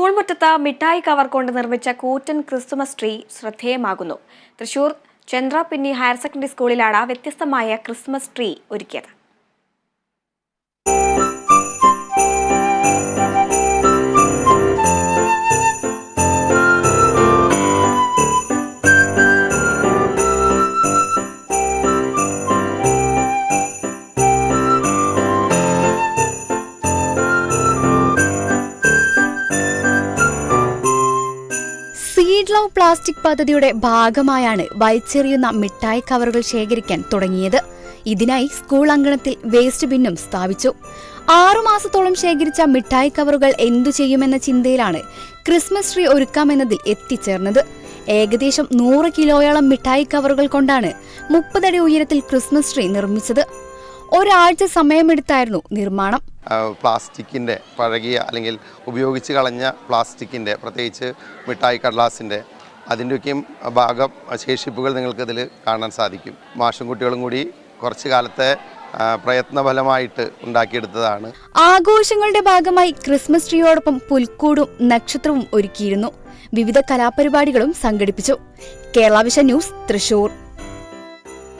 School മുറ്റത്ത് മിഠായി cover കൊണ്ട് നിർമ്മിച്ച കൂറ്റൻ ക്രിസ്തുമസ് ട്രീ ശ്രദ്ധേയമാകുന്നു. തൃശൂർ ചന്ദ്രപിന്നി ഹയർ സെക്കൻഡറി സ്കൂളിലാണ് വ്യത്യസ്തമായ ക്രിസ്മസ് ട്രീ ഒരുക്കിയത്. സീഡ് ലവ് പ്ലാസ്റ്റിക് പദ്ധതിയുടെ ഭാഗമായാണ് വലിച്ചെറിയുന്ന മിഠായി കവറുകൾ ശേഖരിക്കാൻ തുടങ്ങിയത്. ഇതിനായി സ്കൂൾ അങ്കണത്തിൽ വേസ്റ്റ് ബിന്നും സ്ഥാപിച്ചു. ആറുമാസത്തോളം ശേഖരിച്ച മിഠായി കവറുകൾ എന്തു ചെയ്യുമെന്ന ചിന്തയിലാണ് ക്രിസ്മസ് ട്രീ ഒരുക്കാമെന്നതിൽ എത്തിച്ചേർന്നത്. ഏകദേശം നൂറ് കിലോയോളം മിഠായി കവറുകൾ കൊണ്ടാണ് മുപ്പതടി ഉയരത്തിൽ ക്രിസ്മസ് ട്രീ നിർമ്മിച്ചത്. ഒരാഴ്ച സമയമെടുത്തായിരുന്നു നിർമ്മാണം. പ്ലാസ്റ്റിക്കിന്റെ പ്ലാസ്റ്റിക്കിന്റെ പഴകിയ അല്ലെങ്കിൽ ഉപയോഗിച്ച് കളഞ്ഞ പ്ലാസ്റ്റിക്കിന്റെ പ്രത്യേകിച്ച് മിഠായി കടലാസിന്റെ അതിന്റെയൊക്കെയും ഭാഗം ശേഷിപ്പുകൾ നിങ്ങൾക്കിതിൽ കാണാൻ സാധിക്കും. മാഷും കുട്ടികളും കൂടി കുറച്ചു കാലത്തെ പ്രയത്നഫലമായിട്ട് ഉണ്ടാക്കിയെടുത്തതാണ്. ആഘോഷങ്ങളുടെ ഭാഗമായി ക്രിസ്മസ് ട്രീയോടൊപ്പം പുൽക്കൂടും നക്ഷത്രവും ഒരുക്കിയിരുന്നു. വിവിധ കലാപരിപാടികളും സംഘടിപ്പിച്ചു. Kerala vision news Thrissur.